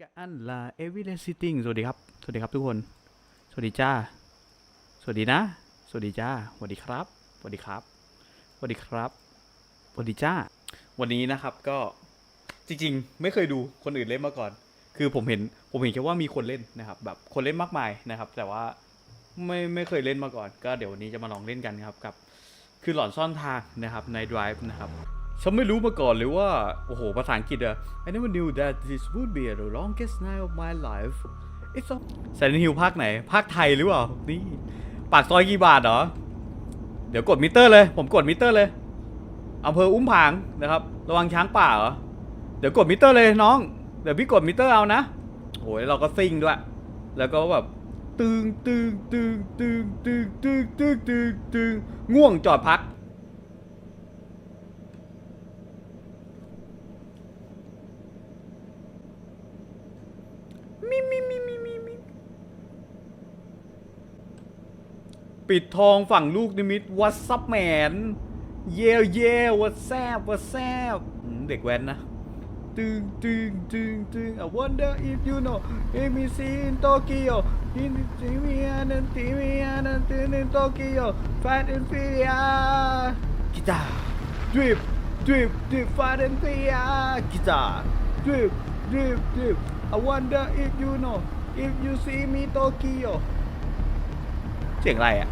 กับอันลาเอวิเลซิติ้งสวัสดีครับ สวัสดีครับทุกคน สวัสดีจ้า สวัสดีนะ สวัสดีจ้า สวัสดีครับ สวัสดีครับ สวัสดีครับ สวัสดีจ้า วันนี้นะครับก็จริงๆ ไม่เคยดูคนอื่นเล่นมาก่อน คือผมเห็นผมเห็นแค่ว่ามีคนเล่นนะครับ แบบคนเล่นมากมายนะครับ แต่ว่าไม่ไม่เคยเล่นมาก่อน ก็เดี๋ยววันนี้จะมาลองเล่นกันครับกับ คือหลอนซ่อนทางนะครับใน Drive นะครับ ฉันไม่รู้มาก่อนเลยว่า โอ้โห ภาษาอังกฤษอะ I never knew that this would be the longest night of my life It's a แซนฮิลภาคไหน ภาคไทยหรือเปล่า นี่ ปากซอยกี่บาทเหรอ เดี๋ยวกดมิเตอร์เลย ผมกดมิเตอร์เลยอำเภออุ้มผางนะครับ ระวังช้างป่าเหรอ เดี๋ยวกดมิเตอร์เลยน้อง เดี๋ยวพี่กดมิเตอร์เอานะโอ้ยเราก็ซิ่งด้วย แล้วก็แบบตึงตึงตึงตึงตึงตึงตึงตึงตึงง่วงจอดพัก มิมิมิมิมิมิปิดทองฝั่งลูกนิมิตวัดซับแมน เย่เย่วัดแซบวัดแซบอืมเด็กแว้นนะตึงตึงตึงตึง I wonder if you know if me see in Tokyo in the TV and the TV and the TV in Tokyo Fat and Furious กีตาร์ drip drip drip Fat and Furious กีตาร์ drip drip drip I wonder if you know if you see me Tokyo เสียงอะไรอะ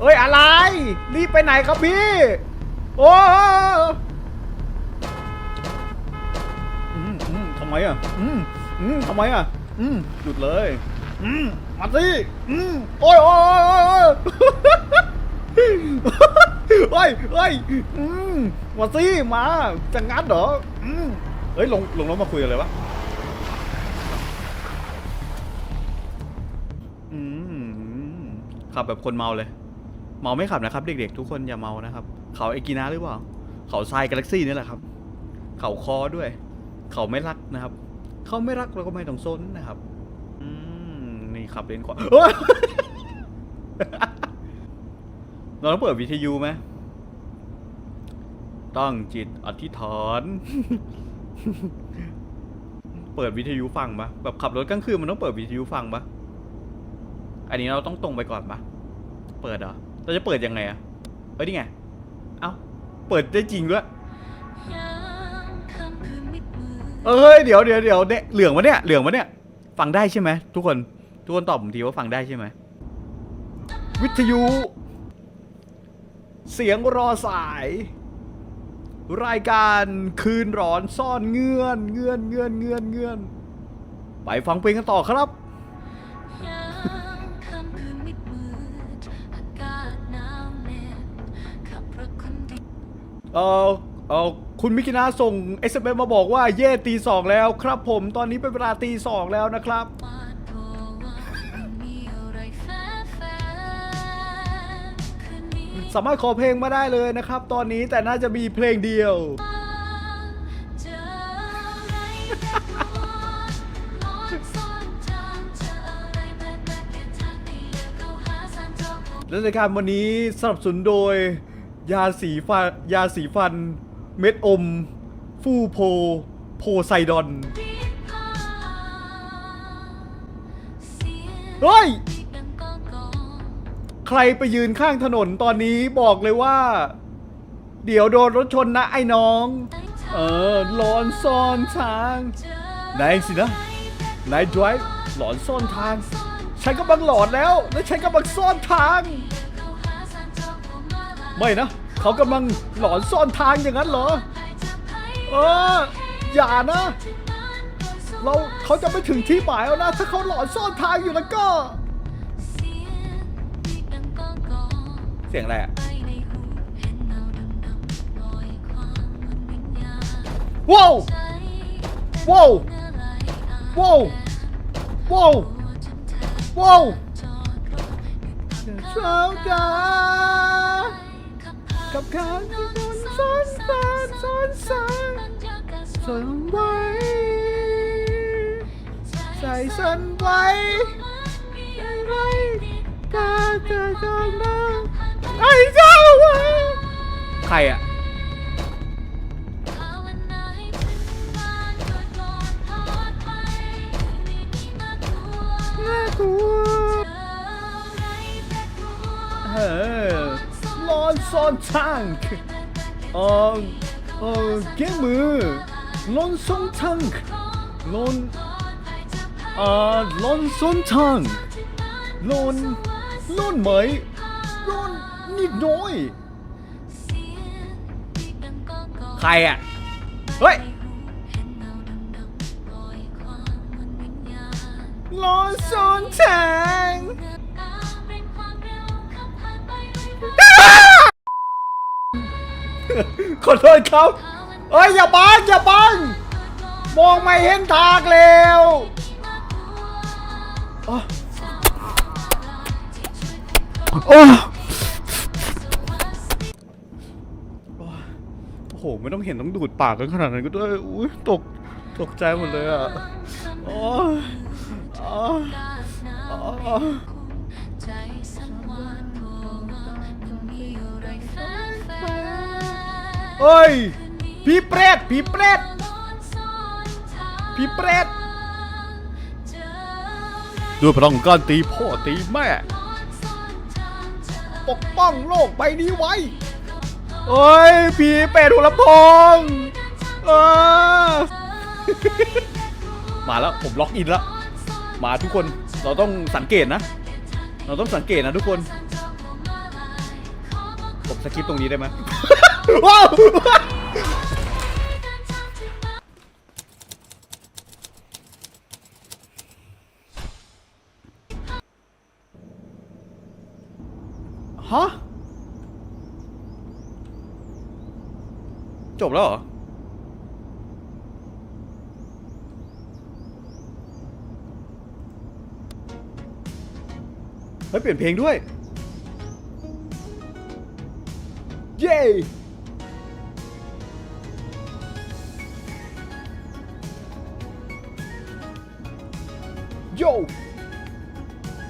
เอ้ย อะไร รีบไปไหนครับพี่ โอ้อืมอืมทำไมอะ อืมอืมทำไมอะ อืมหยุดเลย อืมมาสิ อืมโอ้ยโอ้ยโอ้ย โอ้ยเฮ้ยอืมมาสิมาจะงัดเหรออืมเฮ้ยลงลงรถมาคุยกันเลยวะอืมขับแบบคนเมาเลย เมาไม่ขับนะครับ เด็กๆ ทุกคนอย่าเมานะครับ เขาเอกินาหรือเปล่า เขาทรายกาแล็กซี่นี่แหละครับ เขาคอด้วย เขาไม่รักนะครับ เขาไม่รักเราก็ไม่ต้องซนนะครับ อืมนี่ขับเลนขวา เราต้องเปิดวิทยุไหมตั้งจิตอธิษฐาน เปิดวิทยุฟังปะแบบขับรถกลางคืนมันต้องเปิดวิทยุฟังปะอันนี้เราต้องตรงไปก่อนปะเปิดเหรอเราจะเปิดยังไงอะเอ้ยนี่ไง เอ้า เปิดได้จริงด้วยเอ้ยเดี๋ยวเดี๋ยวเดี๋ยวเนี่ยเหลืองวะเนี่ยเหลืองวะเนี่ย ฟังได้ใช่ไหมทุกคน ทุกคนตอบผมทีว่าฟังได้ใช่ไหมวิทยุ เสียงรอสาย รายการคืนร้อนซ่อนเงื่อนเงื่อนเงื่อนเงื่อนเงื่อนไปฟังเพลงกันต่อครับเออเออคุณมิกินาส่ง s อ s มาบอกว่าเย่ตีสองแล้วครับผมตอนนี้เป็นเวลาตีสองแล้วนะครับ สามารถขอเพลงมาได้เลยนะครับ ตอนนี้แต่น่าจะมีเพลงเดียว และรายการวันนี้สนับสนุนโดย ยาสีฟันยาสีฟัน เม็ดอม ฟูโพ โพไซดอน เฮ้ย ใครไปยืนข้างถนนตอนนี้บอกเลยว่า เดี๋ยวโดนรถชนนะไอ้น้อง เออหลอนซ่อนทางนายสินะนายดรฟ์หลอนซ่อนทาง ฉันกำลังหลอนแล้ว และฉันกำลังซ่อนทาง ไม่นะ เขากำลังหลอนซ่อนทางอย่างนั้นเหรอ เออ อย่านะ เราเขาจะไม่ถึงที่หมายแล้วนะ ถ้าเขาหลอนซ่อนทางอยู่แล้วก็ เสียงอะไรอะว้าวว้าวว้าวว้าวว้าวเช้าจ้ากับข้าวที่มันซ่อนแสนซ่อนแสนซ่อนไว้ใส่ฉันไว้ใส่ไว้กาจะจองน้ำ ไอ้เจ้าใครอะน่ากลัเฮ้อลอนซอนทังค์เออเออเกมมือลอนซอนทังค์ลอนเออลอนซอนทังค์ลอนลอนไหมลอน นิดหน้อย ใครอะ เฮ้ยลอนซอนทังขอโทษครับเอ้ย อย่าบังอย่าบังมองไม่เห็นทางแล้วอ๋อโอ้ ไม่ต้องเห็นต้องดูดปากกันขนาดนั้นก็ด้วยอุ้ยตกตกใจหมดเลยอะโอ้ยอ๋ออ๋อใจสั่นหวานกลัวว่ามันมีอะไรแฝงแฝงเฮ้ยพี่เปรตพี่เปรตร้อนซ่อนทางพี่เปรตเจอด้วยพลังของการตีพ่อตีแม่ร้อนซ่อนทางเจอปกป้องโลกใบนี้ไว้ โอ้ยผีเป็ดหัวลำโพงเออ มาแล้วผมล็อกอินแล้วมาทุกคนเราต้องสังเกตนะ เราต้องสังเกตนะทุกคน ผมสกิปตรงนี้ได้ไหมว้าว จบแล้วเหรอ เฮ้ย เปลี่ยนเพลงด้วย เย้โย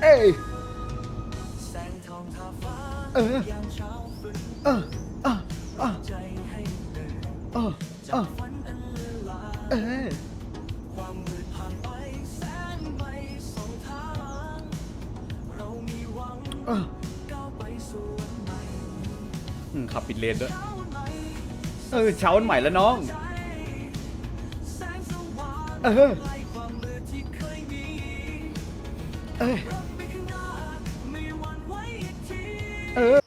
เอ้ยแสงทองทาฟ้าเออยามเช้าฟื้นเออเออ เออเออเออความมืดผ่านไปแสงไปสองทาง เรามีหวังเออก้าวไปสู่วันใหม่อืมขับปิดเลนด้วย เช้าวันเออเช้าวันใหม่แล้วน้อง ใจแสงสว่างเออ ไล่ความมืดที่เคยมีเออเราไปข้างหน้าไม่หวั่นไหวอีกที เออ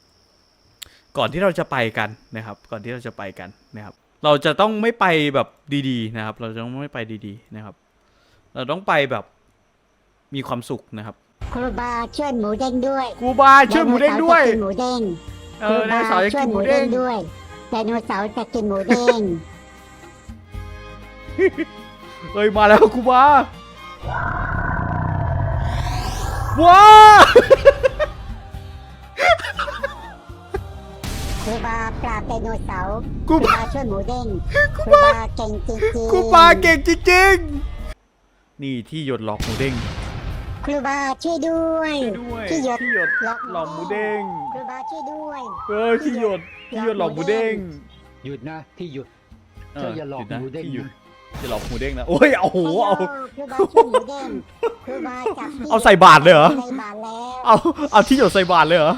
ก่อนที่เราจะไปกันนะครับ ก่อนที่เราจะไปกันนะครับ เราจะต้องไม่ไปแบบดีๆนะครับ เราจะต้องไม่ไปดีๆนะครับ เราต้องไปแบบมีความสุขนะครับครูบาช่วยหมูเด้งด้วยกูบาช่วยหมูเด้งด้วยไโนเสาร์จะกินหมูเด้งเออไดโนเสาร์จะกินหมูเด้งด้วยไดโนเสาร์จะกินหมูเด้งเอ้ยมาแล้วกูบาว้า ครูบาปราบไดโนเสาร์กูครูบาบาช่วยหมูเด้งครูบาเก่งจริงๆกูบาเก่งจริงๆนี่ที่หยดหลอกหมูเด้งครูบาช่วยด้วยด้วยที่หยดที่หยดหลอกหลอกหมูเด้งครูบาช่วยด้วยเออที่หยดที่หยดหลอกหมูเด้งหยุดนะที่หยุดเธออย่าหลอกนะหมูเด้งที่หยุดนะจะหลอกหมูเด้งนะโอ้ยเอาโหเอาครูบาช่วยหมูเด้งครูบาจับที่เอาใส่บาตรเลยเหรอใส่บาตรแล้วเอาเอาที่หยดใส่บาทเลยเหรอ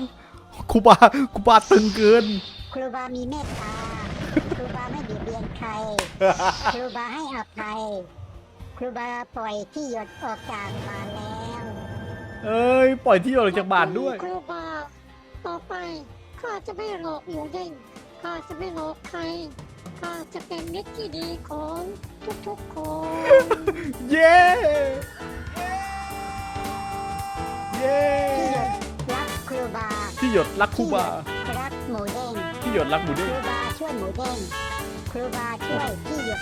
ครูบาครูบาตึงเกิน ครูบามีเมตตา ครูบาไม่เบียดเบียนใคร ครูบาให้อภัย ครูบาปล่อยที่หยดออกจากบาตรแล้ว เอ้ย ปล่อยที่หยดออกจากบาทด้วย ครูบา ต่อไปข้าจะไม่หลอกหมูเด้งข้าจะไม่หลอกใครข้าจะเป็นมิตรที่ดีของทุกๆคน เย้ เย้รัก ครูบาที่หยดรักครูบารักหมูเด้งที่หยดรักหมูคเด้งรูบาช่วยหมูเด้งครูบาช่วยที่หยด